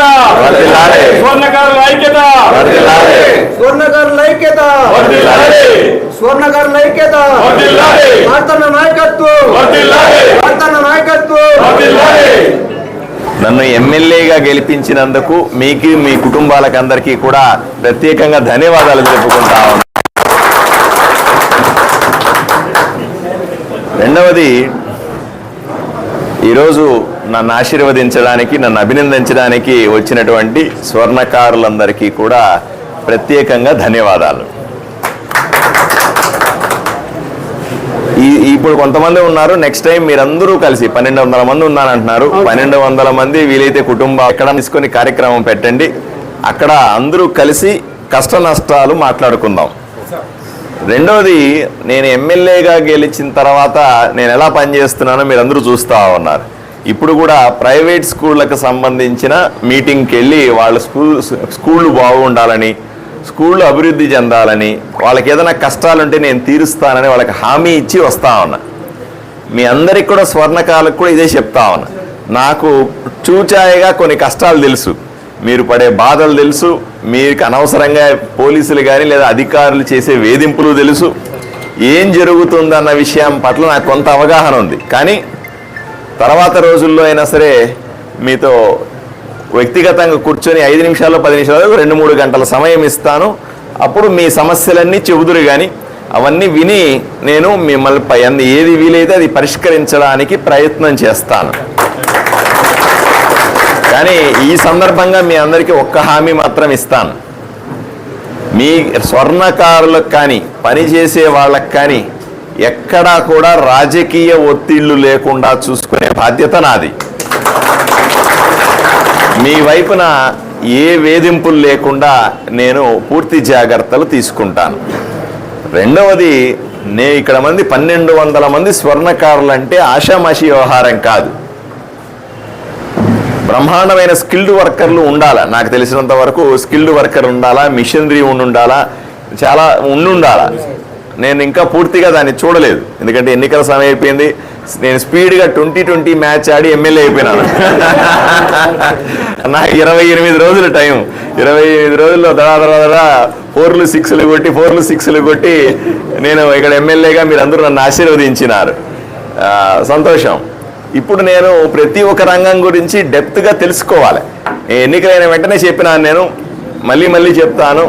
ఐక్యత వర్ధిల్లాలి. స్వర్ణకారుల ఐక్యత వర్ధిల్లాలి. స్వర్ణగారుల ఐక్యత వర్ధిల్లాలి. స్వర్ణగారుల ఐక్యత వర్ధిల్లాలి. భారతన్న నాయకత్వం వర్ధిల్లాలి. భారతన్న నాయకత్వం వర్ధిల్లాలి. నన్ను ఎమ్మెల్యేగా గెలిపించినందుకు మీకు మీ కుటుంబాలకు అందరికీ కూడా ప్రత్యేకంగా ధన్యవాదాలు తెలుపుకుంటా ఉన్నాను రెండవది ఈరోజు నన్ను ఆశీర్వదించడానికి నన్ను అభినందించడానికి వచ్చినటువంటి స్వర్ణకారులందరికీ కూడా ప్రత్యేకంగా ధన్యవాదాలు. ఈ ఇప్పుడు కొంతమంది ఉన్నారు. నెక్స్ట్ టైం మీరందరూ కలిసి పన్నెండు వందల మంది ఉన్నారంటున్నారు. పన్నెండు వందల మంది వీలైతే కుటుంబం ఎక్కడ తీసుకొని కార్యక్రమం పెట్టండి. అక్కడ అందరూ కలిసి కష్ట నష్టాలు మాట్లాడుకుందాం. రెండవది నేను ఎమ్మెల్యేగా గెలిచిన తర్వాత నేను ఎలా పనిచేస్తున్నానో మీరు అందరూ చూస్తూ ఉన్నారు. ఇప్పుడు కూడా ప్రైవేట్ స్కూళ్ళకు సంబంధించిన మీటింగ్కి వెళ్ళి వాళ్ళ స్కూల్ స్కూళ్ళు బాగుండాలని స్కూళ్ళు అభివృద్ధి చెందాలని వాళ్ళకి ఏదైనా కష్టాలుంటే నేను తీరుస్తానని వాళ్ళకి హామీ ఇచ్చి వస్తా ఉన్నా. మీ అందరికి కూడా స్వర్ణకాలకు కూడా ఇదే చెప్తా ఉన్నా. నాకు చూచాయగా కొన్ని కష్టాలు తెలుసు. మీరు పడే బాధలు తెలుసు. మీకు అనవసరంగా పోలీసులు కానీ లేదా అధికారులు చేసే వేధింపులు తెలుసు. ఏం జరుగుతుందన్న విషయం పట్ల నాకు కొంత అవగాహన ఉంది. కానీ తర్వాత రోజుల్లో అయినా సరే మీతో వ్యక్తిగతంగా కూర్చొని ఐదు నిమిషాలు పది నిమిషాలు రెండు మూడు గంటల సమయం ఇస్తాను. అప్పుడు మీ సమస్యలన్నీ చెబుదురు కానీ అవన్నీ విని నేను మిమ్మల్ని పై ఏది వీలైతే అది పరిష్కరించడానికి ప్రయత్నం చేస్తాను. కానీ ఈ సందర్భంగా మీ అందరికీ ఒక్క హామీ మాత్రం ఇస్తాను. మీ స్వర్ణకారులకు కానీ పనిచేసే వాళ్ళకి కానీ ఎక్కడా కూడా రాజకీయ ఒత్తిళ్ళు లేకుండా చూసుకునే బాధ్యత నాది. మీ వైపున ఏ వేధింపులు లేకుండా నేను పూర్తి జాగ్రత్తలు తీసుకుంటాను. రెండవది నేను ఇక్కడ మంది పన్నెండు వందల మంది స్వర్ణకారులు అంటే ఆషామాషి వ్యవహారం కాదు. బ్రహ్మాండమైన స్కిల్డ్ వర్కర్లు ఉండాలా? నాకు తెలిసినంత వరకు స్కిల్డ్ వర్కర్ ఉండాలా మిషనరీ ఉండి ఉండాలా చాలా ఉండి ఉండాలా నేను ఇంకా పూర్తిగా దాన్ని చూడలేదు. ఎందుకంటే ఎన్నికల సమయం అయిపోయింది. నేను స్పీడ్గా ట్వంటీ ట్వంటీ మ్యాచ్ ఆడి ఎమ్మెల్యే అయిపోయినాను. నా ఇరవై ఎనిమిది రోజులు టైం. ఇరవై ఎనిమిది రోజుల్లో దడా దడా ఫోర్లు సిక్స్లు కొట్టి ఫోర్లు సిక్స్లు కొట్టి నేను ఇక్కడ ఎమ్మెల్యేగా మీరు అందరూ నన్ను ఆశీర్వదించినారు. సంతోషం. ఇప్పుడు నేను ప్రతి ఒక్క రంగం గురించి డెప్త్గా తెలుసుకోవాలి. ఎన్నికలైన వెంటనే చెప్పినాను నేను. మళ్ళీ మళ్ళీ చెప్తాను.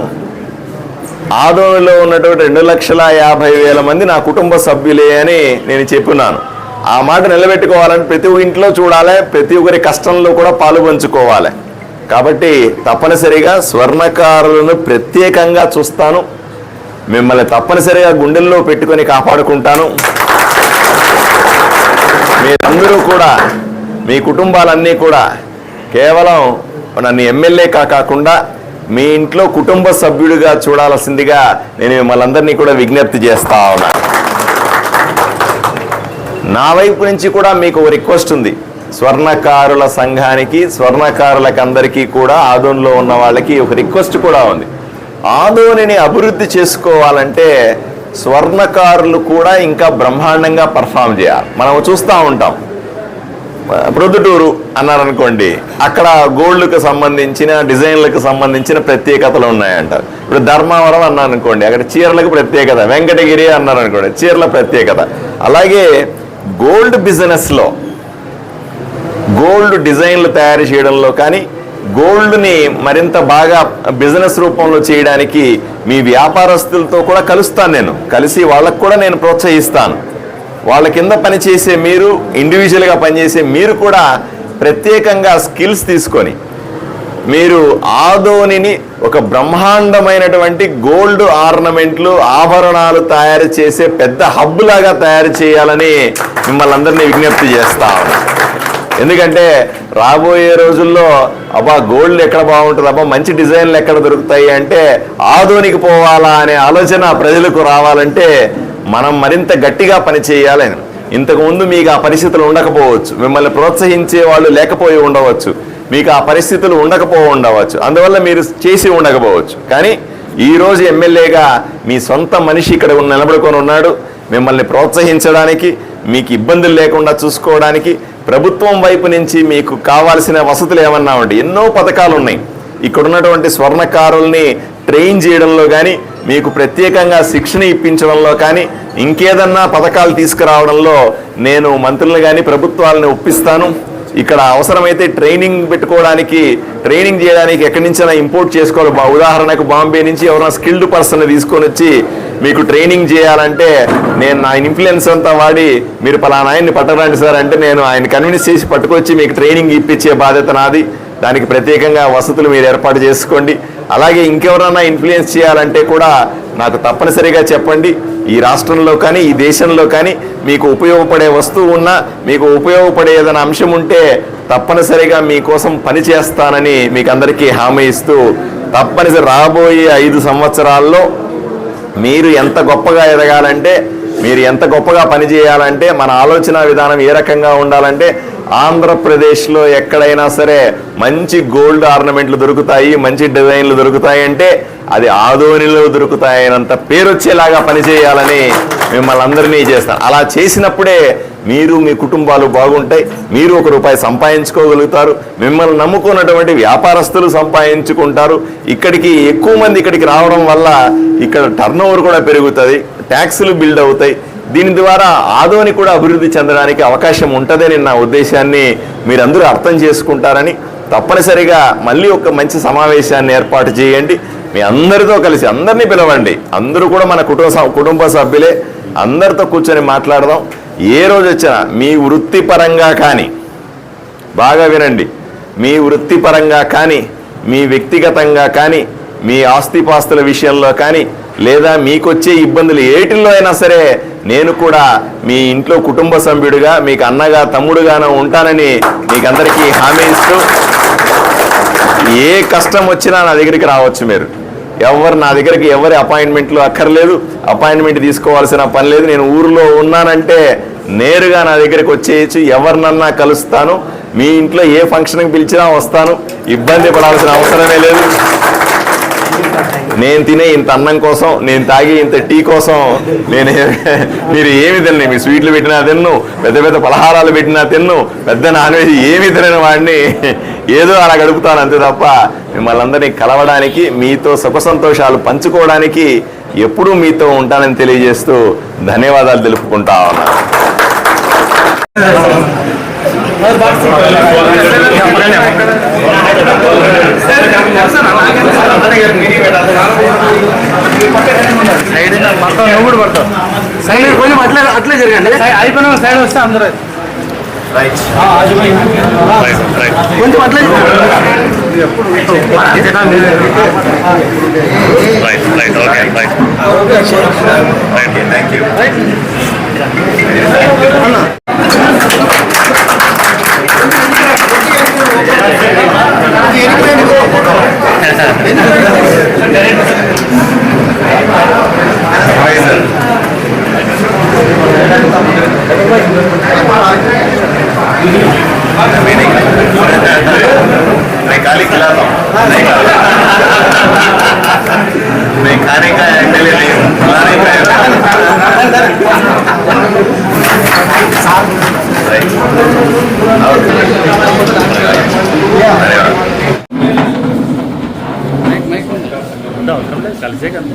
ఆదోనిలో ఉన్నటువంటి రెండు లక్షల యాభై వేల మంది నా కుటుంబ సభ్యులే అని నేను చెప్పున్నాను ఆ మాట నిలబెట్టుకోవాలని ప్రతి ఒక్క ఇంట్లో చూడాలి ప్రతి ఒక్కరి కష్టంలో కూడా పాలు పంచుకోవాలి. కాబట్టి తప్పనిసరిగా స్వర్ణకారులను ప్రత్యేకంగా చూస్తాను. మిమ్మల్ని తప్పనిసరిగా గుండెల్లో పెట్టుకొని కాపాడుకుంటాను. మీరందరూ కూడా మీ కుటుంబాలన్నీ కూడా కేవలం నన్ను ఎమ్మెల్యే కాకుండా మీ ఇంట్లో కుటుంబ సభ్యుడిగా చూడాల్సిందిగా నేను మిమ్మల్ని అందరినీ కూడా విజ్ఞప్తి చేస్తా ఉన్నాను నా వైపు నుంచి కూడా మీకు ఒక రిక్వెస్ట్ ఉంది. స్వర్ణకారుల సంఘానికి స్వర్ణకారులకు అందరికీ కూడా ఆదోన్లో ఉన్న వాళ్ళకి ఒక రిక్వెస్ట్ కూడా ఉంది. ఆదోనిని అభివృద్ధి చేసుకోవాలంటే స్వర్ణకారులు కూడా ఇంకా బ్రహ్మాండంగా పర్ఫామ్ చేయాలి. మనం చూస్తూ ఉంటాం. ప్రొద్దుటూరు అన్నారనుకోండి అక్కడ గోల్డ్కు సంబంధించిన డిజైన్లకు సంబంధించిన ప్రత్యేకతలు ఉన్నాయంటారు ఇప్పుడు ధర్మావరం అన్నారు అనుకోండి అక్కడ చీరలకు ప్రత్యేకత వెంకటగిరి అన్నారు అనుకోండి చీరల ప్రత్యేకత. అలాగే గోల్డ్ బిజినెస్లో గోల్డ్ డిజైన్లు తయారు చేయడంలో కానీ గోల్డ్ని మరింత బాగా బిజినెస్ రూపంలో చేయడానికి మీ వ్యాపారస్తులతో కూడా కలుస్తాను నేను. కలిసి వాళ్ళకు కూడా నేను ప్రోత్సహిస్తాను. వాళ్ళ కింద పనిచేసే మీరు ఇండివిజువల్గా పనిచేసే మీరు కూడా ప్రత్యేకంగా స్కిల్స్ తీసుకొని మీరు ఆదోనిని ఒక బ్రహ్మాండమైనటువంటి గోల్డ్ ఆర్నమెంట్లు ఆభరణాలు తయారు చేసే పెద్ద హబ్ లాగా తయారు చేయాలని మిమ్మల్ని అందరినీ విజ్ఞప్తి చేస్తా ఎందుకంటే రాబోయే రోజుల్లో అబ్బా గోల్డ్ ఎక్కడ బాగుంటుంది అబ్బా మంచి డిజైన్లు ఎక్కడ దొరుకుతాయి అంటే ఆధునిక పోవాలా అనే ఆలోచన ప్రజలకు రావాలంటే మనం మరింత గట్టిగా పనిచేయాలని ఇంతకుముందు మీకు ఆ పరిస్థితులు ఉండకపోవచ్చు. మిమ్మల్ని ప్రోత్సహించే వాళ్ళు లేకపోయి ఉండవచ్చు. మీకు ఆ పరిస్థితులు ఉండకపో ఉండవచ్చు. అందువల్ల మీరు చేసి ఉండకపోవచ్చు. కానీ ఈరోజు ఎమ్మెల్యేగా మీ సొంత మనిషి ఇక్కడ ఉన్న- నిలబడుకొని ఉన్నాడు. మిమ్మల్ని ప్రోత్సహించడానికి మీకు ఇబ్బందులు లేకుండా చూసుకోవడానికి ప్రభుత్వం వైపు నుంచి మీకు కావాల్సిన వసతులు ఏమన్నా ఉండి ఎన్నో పథకాలు ఉన్నాయి. ఇక్కడ ఉన్నటువంటి స్వర్ణకారుల్ని ట్రైన్ చేయడంలో కానీ మీకు ప్రత్యేకంగా శిక్షణ ఇప్పించడంలో కానీ ఇంకేదన్నా పథకాలు తీసుకురావడంలో నేను మంత్రులను కానీ ప్రభుత్వాలను ఒప్పిస్తాను. ఇక్కడ అవసరమైతే ట్రైనింగ్ పెట్టుకోవడానికి ట్రైనింగ్ చేయడానికి ఎక్కడి నుంచైనా ఇంపోర్ట్ చేసుకోవాలి. బా- ఉదాహరణకు బాంబే నుంచి ఎవరైనా స్కిల్డ్ పర్సన్ తీసుకొని వచ్చి మీకు ట్రైనింగ్ చేయాలంటే నేను నా ఇన్ఫ్లుయెన్స్ అంతా వాడి మీరు పలానా ఆయన్ని పట్టరండి సార్ అంటే నేను ఆయన కన్విన్స్ చేసి పట్టుకొచ్చి మీకు ట్రైనింగ్ ఇప్పించే బాధ్యత నాది. దానికి ప్రత్యేకంగా వసతులు మీరు ఏర్పాటు చేసుకోండి. అలాగే ఇంకెవరన్నా ఇన్ఫ్లుయెన్స్ చేయాలంటే కూడా నాకు తప్పనిసరిగా చెప్పండి. ఈ రాష్ట్రంలో కానీ ఈ దేశంలో కానీ మీకు ఉపయోగపడే వస్తువు ఉన్నా మీకు ఉపయోగపడే ఏదైనా అంశం ఉంటే తప్పనిసరిగా మీకోసం పని చేస్తానని మీకు అందరికీ హామీ ఇస్తూ తప్పనిసరి రాబోయే ఐదు సంవత్సరాల్లో మీరు ఎంత గొప్పగా ఎదగాలంటే మీరు ఎంత గొప్పగా పనిచేయాలంటే మన ఆలోచన విధానం ఏ రకంగా ఉండాలంటే ఆంధ్రప్రదేశ్లో ఎక్కడైనా సరే మంచి గోల్డ్ ఆర్నమెంట్లు దొరుకుతాయి మంచి డిజైన్లు దొరుకుతాయి అంటే అది ఆదోనిలో దొరుకుతాయనంత పేరు వచ్చేలాగా పనిచేయాలని మిమ్మల్ని అందరినీ చేస్తాం అలా చేసినప్పుడే మీరు మీ కుటుంబాలు బాగుంటాయి మీరు ఒక రూపాయి సంపాదించుకోగలుగుతారు మిమ్మల్ని నమ్ముకున్నటువంటి వ్యాపారస్తులు సంపాదించుకుంటారు. ఇక్కడికి ఎక్కువ మంది ఇక్కడికి రావడం వల్ల ఇక్కడ టర్న్ కూడా పెరుగుతుంది ట్యాక్సులు బిల్డ్ అవుతాయి. దీని ద్వారా ఆదోని కూడా అభివృద్ధి చెందడానికి అవకాశం ఉంటుందని నా ఉద్దేశాన్ని మీరందరూ అర్థం చేసుకుంటారని తప్పనిసరిగా మళ్ళీ ఒక మంచి సమావేశాన్ని ఏర్పాటు చేయండి. మీ అందరితో కలిసి అందరినీ పిలవండి. అందరూ కూడా మన కుటుంబ కుటుంబ సభ్యులే అందరితో కూర్చొని మాట్లాడదాం. ఏ రోజు వచ్చినా మీ వృత్తిపరంగా కానీ బాగా వినండి. మీ వృత్తిపరంగా కానీ మీ వ్యక్తిగతంగా కానీ మీ ఆస్తిపాస్తుల విషయంలో కానీ లేదా మీకొచ్చే ఇబ్బందులు ఏటిల్లో అయినా సరే నేను కూడా మీ ఇంట్లో కుటుంబ సభ్యుడిగా మీకు అన్నగా తమ్ముడుగానో ఉంటానని మీకందరికీ హామీ ఇస్తూ ఏ కష్టం వచ్చినా నా దగ్గరికి రావచ్చు మీరు. ఎవరు నా దగ్గరికి ఎవరి అపాయింట్మెంట్లు అక్కర్లేదు. అపాయింట్మెంట్ తీసుకోవాల్సిన పని లేదు. నేను ఊరిలో ఉన్నానంటే నేరుగా నా దగ్గరికి వచ్చేయచ్చు. ఎవరినన్నా కలుస్తాను. మీ ఇంట్లో ఏ ఫంక్షన్కి పిలిచినా వస్తాను. ఇబ్బంది పడాల్సిన అవసరమే లేదు. నేను తినే ఇంత అన్నం కోసం నేను తాగే ఇంత టీ కోసం నేను మీరు ఏమి తిన్ను మీ స్వీట్లు పెట్టినా తిన్ను పెద్ద పెద్ద పలహారాలు పెట్టినా తిన్ను పెద్ద నాన్ వెజ్ ఏమి తినని వాడిని. ఏదో అలా గడుపుతాను అంతే తప్ప మిమ్మల్ని అందరినీ కలవడానికి మీతో సుఖ సంతోషాలు పంచుకోవడానికి ఎప్పుడూ మీతో ఉంటానని తెలియజేస్తూ ధన్యవాదాలు తెలుపుకుంటా ఉన్నాను సైడ్ మొత్తం నువ్వు కూడా పడతావు సైడ్ కొంచెం అట్లే అట్లే జరగండి అయిపోయిన సైడ్ వస్తే అందరూ కొంచెం అట్లే thank you. मैं गाली खिलाता हूँ नहीं खाता मैं खाने का एक्चुअली नहीं हूँ खिलाने का है Right. और धन्यवाद కలిసే కదా